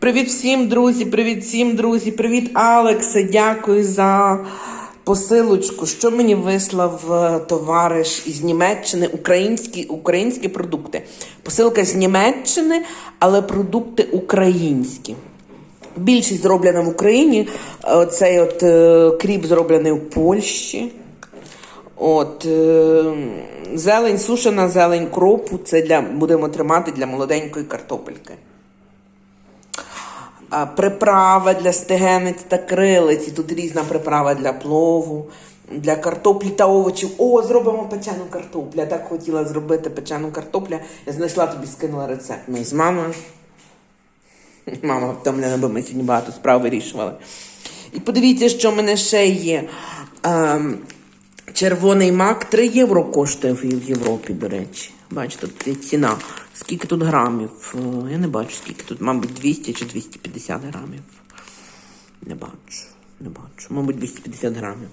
Привіт всім, друзі! Привіт всім, друзі! Привіт, Алексе! Дякую за посилочку. Що мені вислав е, товариш із Німеччини? Українські, українські продукти. Посилка з Німеччини, але продукти українські. Більшість зроблена в Україні. Цей от е, кріп зроблений в Польщі. От, е, зелень, сушена зелень кропу. Це для, будемо тримати для молоденької картопельки. Приправа для стегенець та крилиці. Тут різна приправа для плову, для картоплі та овочів. О, зробимо печену картоплю. Я так хотіла зробити печену картоплю. Я знайшла тобі, скинула рецепт. Ми з мамою. Мама втомлена, бо ми сьогодні багато справ вирішували. І подивіться, що в мене ще є. Ем, червоний мак 3 євро коштує в Європі, до речі. Бачите, тут є ціна. Скільки тут грамів? Е, Я не бачу, скільки тут, мабуть, 200 чи 250 грамів. Не бачу, не бачу. Мабуть, 250 грамів.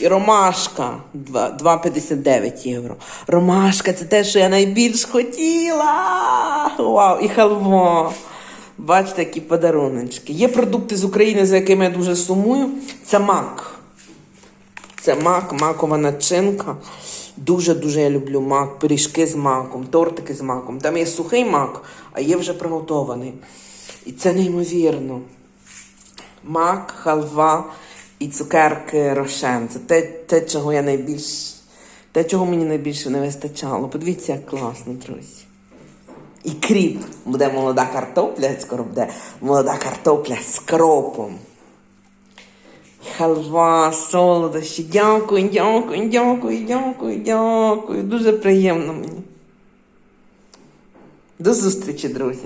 І ромашка 2,59 євро. Ромашка це те, що я найбільш хотіла. Вау, і халва. Бачите, які подаруночки. Є продукти з України, за якими я дуже сумую. Це мак. Це мак, макова начинка. Дуже-дуже я люблю мак, пиріжки з маком, тортики з маком. Там є сухий мак, а є вже приготований. І це неймовірно. Мак, халва і цукерки рошен. Це те, те, чого я найбільш. Те, чого мені найбільше не вистачало. Подивіться, як класно, друзі. І кріп. Буде молода картопля, скоро буде молода картопля з кропом. Халва, солодощі. Дякую, дякую, дякую, дякую, дякую. Дуже приємно мені. До зустрічі, друзі.